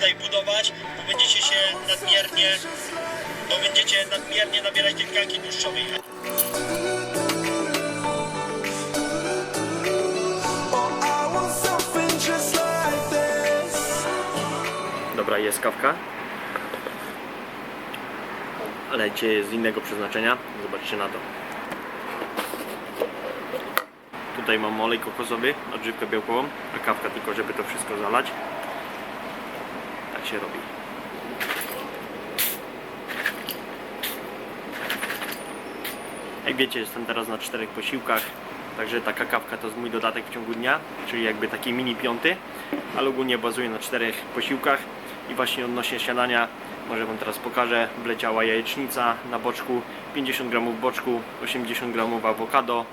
tutaj budować, bo będziecie się nadmiernie, bo będziecie nadmiernie nabierać tej tkanki tłuszczowej. Dobra, jest kawka. Ale dzisiaj z innego przeznaczenia. Zobaczcie na to. Tutaj mam olej kokosowy, odżywkę białkową, a kawka tylko, żeby to wszystko zalać. Się robi. Jak wiecie, jestem teraz na czterech posiłkach, także taka kawka to jest mój dodatek w ciągu dnia, czyli jakby taki mini piąty, ale ogólnie bazuję na czterech posiłkach i właśnie odnośnie śniadania, może Wam teraz pokażę, wleciała jajecznica na boczku, 50 gramów boczku, 80 gramów awokado,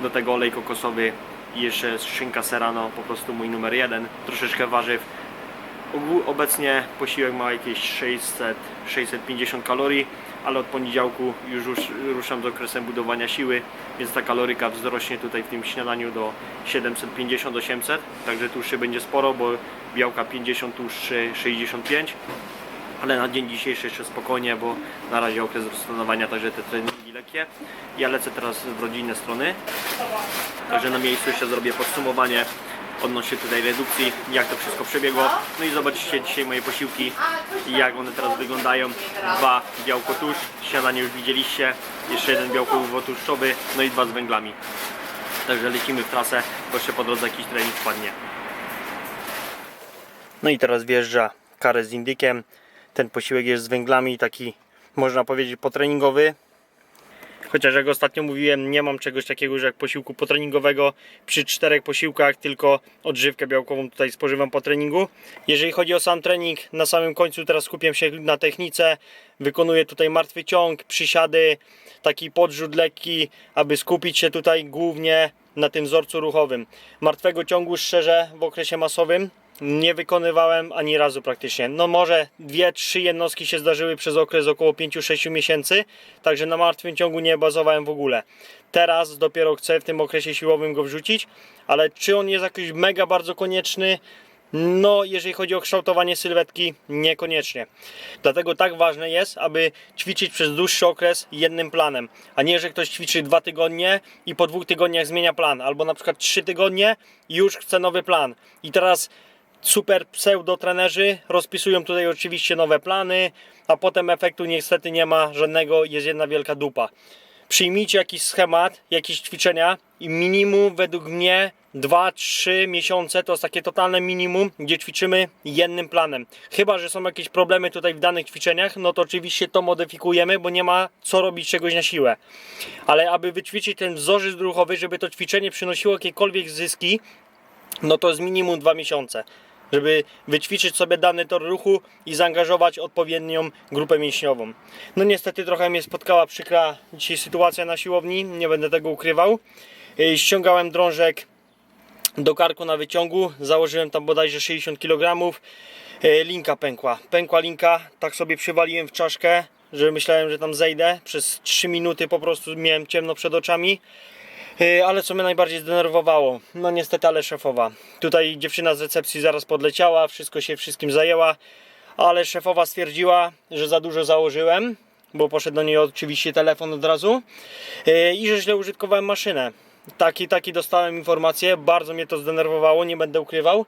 do tego olej kokosowy i jeszcze szynka serrano, po prostu mój numer jeden, troszeczkę warzyw, obecnie posiłek ma jakieś 600, 650 kalorii, ale od poniedziałku już rusz, ruszam z okresem budowania siły, więc ta kaloryka wzrośnie tutaj w tym śniadaniu do 750-800, także tłuszczy będzie sporo, bo białka 50, tłuszczy 65, ale na dzień dzisiejszy jeszcze spokojnie, bo na razie okres rozstanowania, także te treningi lekkie. Ja lecę teraz w rodzinne strony, Także na miejscu jeszcze zrobię podsumowanie odnośnie tutaj redukcji, jak to wszystko przebiegło. No i zobaczycie dzisiaj moje posiłki jak one teraz wyglądają. Dwa białko tusz, śniadanie już widzieliście, jeszcze jeden białko tłuszczowy, no i dwa z węglami. Także lecimy w trasę, bo jeszcze po drodze jakiś trening wpadnie. No i teraz wjeżdża karę z indykiem. Ten posiłek jest z węglami, taki można powiedzieć potreningowy. Chociaż jak ostatnio mówiłem, nie mam czegoś takiego, że jak posiłku potreningowego przy czterech posiłkach, tylko odżywkę białkową tutaj spożywam po treningu. Jeżeli chodzi o sam trening, na samym końcu teraz skupiam się na technice. Wykonuję tutaj martwy ciąg, przysiady, taki podrzut lekki, aby skupić się tutaj głównie na tym wzorcu ruchowym. Martwego ciągu szczerze w okresie masowym nie wykonywałem ani razu praktycznie. No może dwie, trzy jednostki się zdarzyły przez okres około 5-6 miesięcy, także na martwym ciągu nie bazowałem w ogóle. Teraz dopiero chcę w tym okresie siłowym go wrzucić, ale czy on jest jakiś mega bardzo konieczny? No, jeżeli chodzi o kształtowanie sylwetki, niekoniecznie. Dlatego tak ważne jest, aby ćwiczyć przez dłuższy okres jednym planem, a nie, że ktoś ćwiczy dwa tygodnie i po dwóch tygodniach zmienia plan, albo na przykład trzy tygodnie i już chce nowy plan. I teraz super pseudotrenerzy rozpisują tutaj oczywiście nowe plany, a potem efektu niestety nie ma żadnego, jest jedna wielka dupa. Przyjmijcie jakiś schemat, jakieś ćwiczenia i minimum według mnie 2-3 miesiące to jest takie totalne minimum, gdzie ćwiczymy jednym planem. Chyba, że są jakieś problemy tutaj w danych ćwiczeniach, no to oczywiście to modyfikujemy, bo nie ma co robić czegoś na siłę. Ale aby wyćwiczyć ten wzorzec ruchowy, żeby to ćwiczenie przynosiło jakiekolwiek zyski, no to jest minimum dwa miesiące, żeby wyćwiczyć sobie dany tor ruchu i zaangażować odpowiednią grupę mięśniową. No niestety trochę mnie spotkała przykra dzisiaj sytuacja na siłowni, nie będę tego ukrywał. Yy, Ściągałem drążek do karku na wyciągu, założyłem tam bodajże 60 kg. Yy, Linka pękła. Pękła linka, tak sobie przywaliłem w czaszkę, że myślałem, że tam zejdę. Przez 3 minuty po prostu miałem ciemno przed oczami. Yy, Ale co mnie najbardziej zdenerwowało, no niestety ale szefowa. Tutaj dziewczyna z recepcji zaraz podleciała, wszystko się wszystkim zajęła, ale szefowa stwierdziła, że za dużo założyłem, bo poszedł do niej oczywiście telefon od razu yy, i że źle użytkowałem maszynę. Taki, taki dostałem informację, bardzo mnie to zdenerwowało, nie będę ukrywał.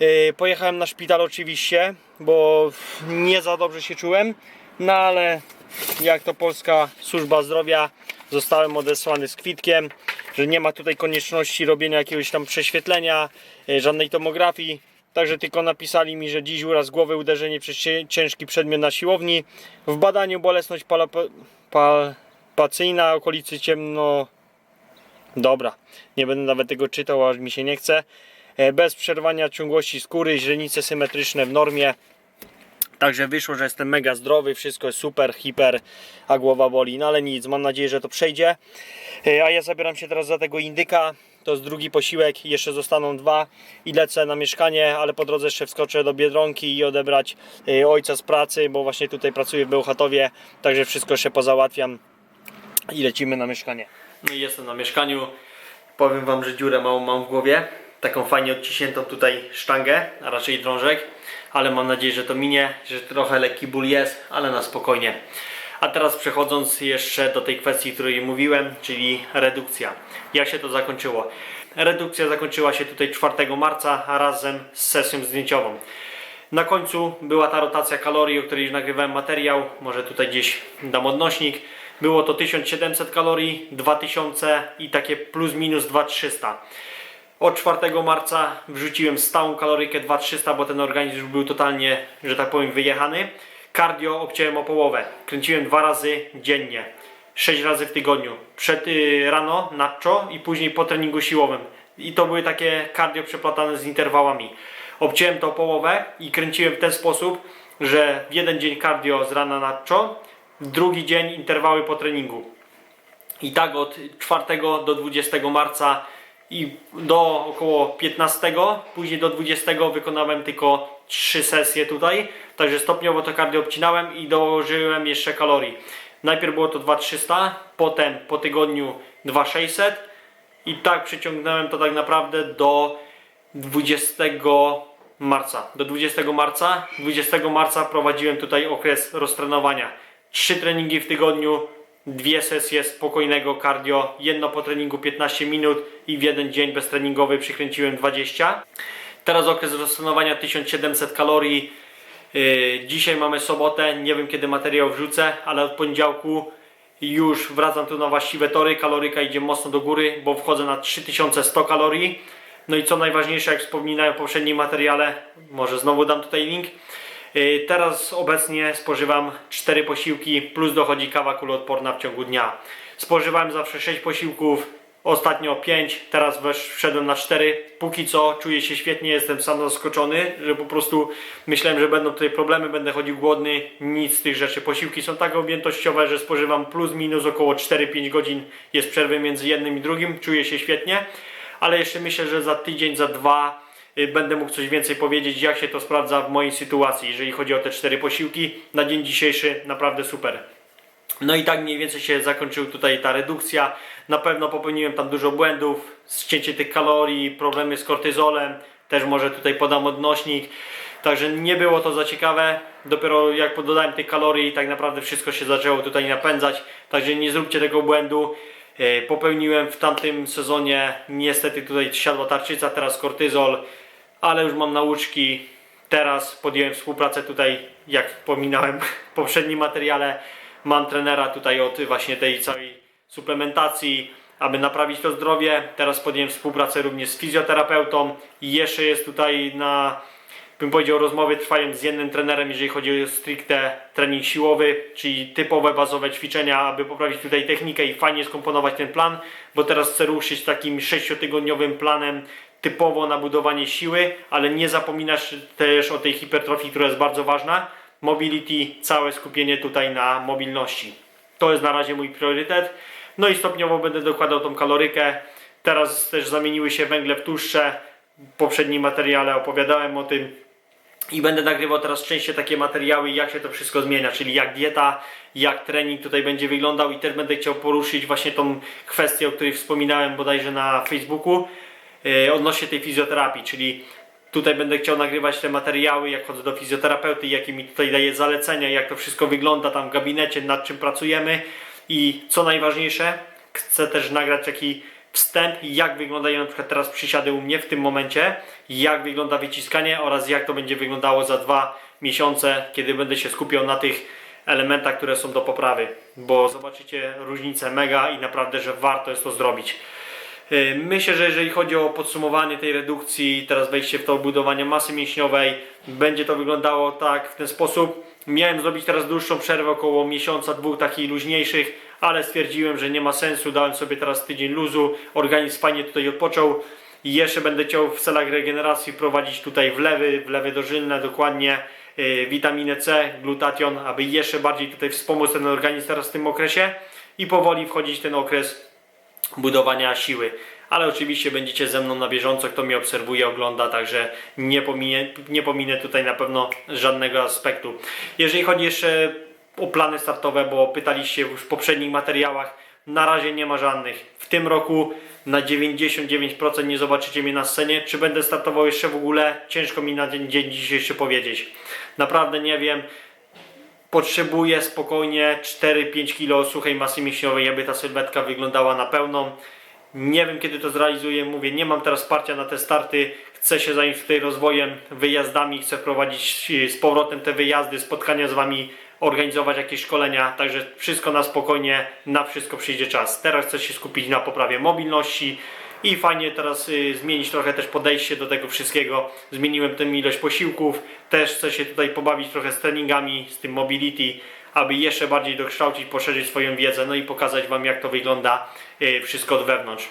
Yy, Pojechałem na szpital oczywiście, bo nie za dobrze się czułem, no ale jak to polska służba zdrowia zostałem odesłany z kwitkiem, że nie ma tutaj konieczności robienia jakiegoś tam prześwietlenia, e, żadnej tomografii. Także tylko napisali mi, że dziś uraz głowy, uderzenie przez ciężki przedmiot na siłowni. W badaniu bolesność palpacyjna, okolicy ciemno... Dobra, nie będę nawet tego czytał, aż mi się nie chce. E, Bez przerwania ciągłości skóry, źrenice symetryczne w normie. Także wyszło, że jestem mega zdrowy, wszystko jest super, hiper, a głowa boli. No ale nic, mam nadzieję, że to przejdzie. E, A ja zabieram się teraz za tego indyka. To jest drugi posiłek, jeszcze zostaną dwa i lecę na mieszkanie, ale po drodze jeszcze wskoczę do Biedronki i odebrać e, ojca z pracy, bo właśnie tutaj pracuję w Bełchatowie, także wszystko jeszcze pozałatwiam i lecimy na mieszkanie. No i jestem na mieszkaniu. Powiem Wam, że dziurę małą mam w głowie. Taką fajnie odciśniętą tutaj sztangę, a raczej drążek. Ale mam nadzieję, że to minie, że trochę lekki ból jest, ale na spokojnie. A teraz przechodząc jeszcze do tej kwestii, której mówiłem, czyli redukcja. Jak się to zakończyło? Redukcja zakończyła się tutaj 4 marca razem z sesją zdjęciową. Na końcu była ta rotacja kalorii, o której już nagrywałem materiał. Może tutaj gdzieś dam odnośnik. Było to 1700 kalorii, 2000 i takie plus minus 2300. Od 4 marca wrzuciłem stałą kalorykę 2300, bo ten organizm już był totalnie, że tak powiem, wyjechany. Cardio obciąłem o połowę. Kręciłem dwa razy dziennie. 6 razy w tygodniu. Przed y, rano nacho i później po treningu siłowym. I to były takie cardio przeplatane z interwałami. Obciąłem to o połowę i kręciłem w ten sposób, że w jeden dzień cardio z rana nacho, w drugi dzień interwały po treningu. I tak od 4 do 20 marca i do około 15, później do 20 wykonałem tylko 3 sesje tutaj. Także stopniowo to cardio obcinałem i dołożyłem jeszcze kalorii. Najpierw było to 2300, potem po tygodniu 2600 i tak przeciągnąłem to tak naprawdę do 20 marca. Do 20 marca. 20 marca prowadziłem tutaj okres roztrenowania. Trzy treningi w tygodniu, dwie sesje spokojnego cardio, jedno po treningu 15 minut i w jeden dzień beztreningowy przykręciłem 20. Teraz okres roztrenowania 1700 kalorii. Yy, Dzisiaj mamy sobotę, nie wiem kiedy materiał wrzucę, ale od poniedziałku już wracam tu na właściwe tory, kaloryka idzie mocno do góry, bo wchodzę na 3100 kalorii. No i co najważniejsze, jak wspominałem w poprzednim materiale, może znowu dam tutaj link. Yy, Teraz obecnie spożywam 4 posiłki, plus dochodzi kawa kuloodporna w ciągu dnia. Spożywałem zawsze 6 posiłków, ostatnio 5, teraz wszedłem na 4. Póki co czuję się świetnie, jestem sam zaskoczony, że po prostu myślałem, że będą tutaj problemy, będę chodził głodny, nic z tych rzeczy. Posiłki są tak objętościowe, że spożywam plus minus około 4-5 godzin jest przerwy między jednym i drugim, czuję się świetnie, ale jeszcze myślę, że za tydzień, za dwa y, będę mógł coś więcej powiedzieć, jak się to sprawdza w mojej sytuacji, jeżeli chodzi o te cztery posiłki. Na dzień dzisiejszy naprawdę super. No i tak mniej więcej się zakończyła tutaj ta redukcja. Na pewno popełniłem tam dużo błędów, ścięcie tych kalorii, problemy z kortyzolem, też może tutaj podam odnośnik. Także nie było to za ciekawe. Dopiero jak dodałem tych kalorii, tak naprawdę wszystko się zaczęło tutaj napędzać. Także nie zróbcie tego błędu. E, Popełniłem w tamtym sezonie, niestety tutaj siadła tarczyca, teraz kortyzol, ale już mam nauczki. Teraz podjąłem współpracę tutaj, jak wspominałem w poprzednim materiale. Mam trenera tutaj od właśnie tej całej suplementacji, aby naprawić to zdrowie. Teraz podjąłem współpracę również z fizjoterapeutą i jeszcze jest tutaj na, bym powiedział, rozmowy trwają z jednym trenerem, jeżeli chodzi o stricte trening siłowy, czyli typowe bazowe ćwiczenia, aby poprawić tutaj technikę i fajnie skomponować ten plan, bo teraz chcę ruszyć takim sześciotygodniowym planem typowo na budowanie siły, ale nie zapominasz też o tej hipertrofii, która jest bardzo ważna. Mobility, całe skupienie tutaj na mobilności. To jest na razie mój priorytet. No i stopniowo będę dokładał tą kalorykę. Teraz też zamieniły się węgle w tłuszcze. W poprzednim materiale opowiadałem o tym. I będę nagrywał teraz częściej takie materiały, jak się to wszystko zmienia, czyli jak dieta, jak trening tutaj będzie wyglądał i też będę chciał poruszyć właśnie tą kwestię, o której wspominałem bodajże na Facebooku, odnośnie tej fizjoterapii, czyli tutaj będę chciał nagrywać te materiały, jak chodzę do fizjoterapeuty, jakie mi tutaj daje zalecenia, jak to wszystko wygląda tam w gabinecie, nad czym pracujemy i co najważniejsze, chcę też nagrać taki wstęp, jak wyglądają na przykład teraz przysiady u mnie w tym momencie, jak wygląda wyciskanie oraz jak to będzie wyglądało za dwa miesiące, kiedy będę się skupiał na tych elementach, które są do poprawy, bo zobaczycie różnicę mega i naprawdę, że warto jest to zrobić. Yy, Myślę, że jeżeli chodzi o podsumowanie tej redukcji, teraz wejście w to budowanie masy mięśniowej, będzie to wyglądało tak w ten sposób. Miałem zrobić teraz dłuższą przerwę, około miesiąca, dwóch takich luźniejszych, ale stwierdziłem, że nie ma sensu. Dałem sobie teraz tydzień luzu, organizm fajnie tutaj odpoczął. Jeszcze będę chciał w celach regeneracji wprowadzić tutaj wlewy, wlewy dożylne dokładnie, yy, witaminę C, glutation, aby jeszcze bardziej tutaj wspomóc ten organizm teraz w tym okresie i powoli wchodzić w ten okres budowania siły. Ale oczywiście będziecie ze mną na bieżąco, kto mnie obserwuje, ogląda, także nie pominę, nie pominę tutaj na pewno żadnego aspektu. Jeżeli chodzi jeszcze o plany startowe, bo pytaliście już w poprzednich materiałach, Na razie nie ma żadnych. W tym roku na 99% nie zobaczycie mnie na scenie. Czy będę startował jeszcze w ogóle? Ciężko mi na dzień dzisiejszy powiedzieć. Naprawdę nie wiem. Potrzebuję spokojnie 4-5 kg suchej masy mięśniowej, aby ta sylwetka wyglądała na pełną. Nie wiem kiedy to zrealizuję, mówię, nie mam teraz wsparcia na te starty. Chcę się zająć tutaj rozwojem, wyjazdami, chcę prowadzić e, z powrotem te wyjazdy, spotkania z Wami, organizować jakieś szkolenia, także wszystko na spokojnie, na wszystko przyjdzie czas. Teraz chcę się skupić na poprawie mobilności i fajnie teraz y, zmienić trochę też podejście do tego wszystkiego. Zmieniłem tę ilość posiłków, też chcę się tutaj pobawić trochę z treningami, z tym mobility, aby jeszcze bardziej dokształcić, poszerzyć swoją wiedzę, no i pokazać Wam jak to wygląda y, wszystko od wewnątrz.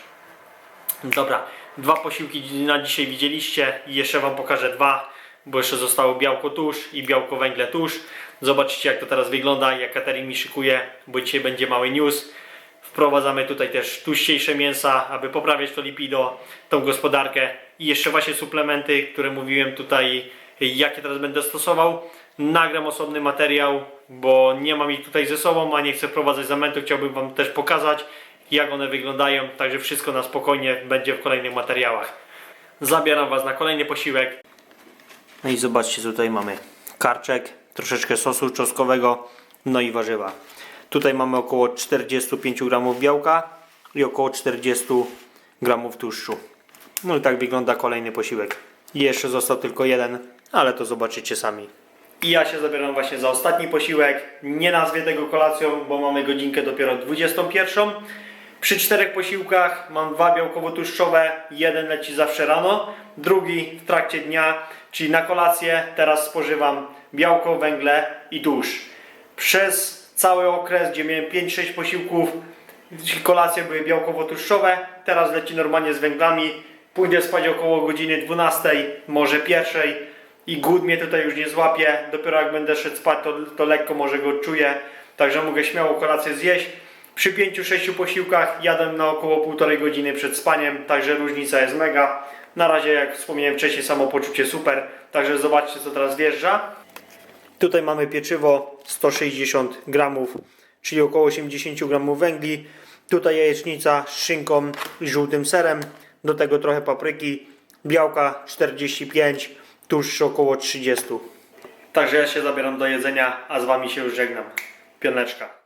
Dobra, dwa posiłki na dzisiaj widzieliście i jeszcze Wam pokażę dwa, bo jeszcze zostało białko tusz i białko węgle tusz. Zobaczycie jak to teraz wygląda, jak Katerin mi szykuje, bo dzisiaj będzie mały news. Wprowadzamy tutaj też tłuściejsze mięsa, aby poprawiać to lipido, tą gospodarkę i jeszcze właśnie suplementy, które mówiłem tutaj, jakie teraz będę stosował. Nagram osobny materiał, bo nie mam ich tutaj ze sobą, a nie chcę wprowadzać zamętu. Chciałbym Wam też pokazać, jak one wyglądają. Także wszystko na spokojnie będzie w kolejnych materiałach. Zabieram Was na kolejny posiłek. No i zobaczcie, tutaj mamy karczek, troszeczkę sosu czosnkowego, no i warzywa. Tutaj mamy około 45 gramów białka i około 40 gramów tłuszczu. No i tak wygląda kolejny posiłek. Jeszcze został tylko jeden, ale to zobaczycie sami. I ja się zabieram właśnie za ostatni posiłek. Nie nazwię tego kolacją, bo mamy godzinkę dopiero 21. Przy czterech posiłkach mam dwa białkowo-tłuszczowe, jeden leci zawsze rano, drugi w trakcie dnia, czyli na kolację teraz spożywam białko, węgle i tłuszcz. Przez cały okres, gdzie miałem 5-6 posiłków, kolacje były białkowo-tłuszczowe, teraz leci normalnie z węglami. Pójdę spać około godziny 12, może pierwszej i głód mnie tutaj już nie złapie. Dopiero jak będę szedł spać, to, to lekko może go czuję, także mogę śmiało kolację zjeść. Przy 5-6 posiłkach jadę na około półtorej godziny przed spaniem, także różnica jest mega. Na razie, jak wspomniałem wcześniej, samopoczucie super, także zobaczcie co teraz wjeżdża. Tutaj mamy pieczywo 160 gramów, czyli około 80 gramów węgli. Tutaj jajecznica z szynką i żółtym serem. Do tego trochę papryki, białka 45, tłuszcz około 30. Także ja się zabieram do jedzenia, a z Wami się już żegnam. Pioneczka.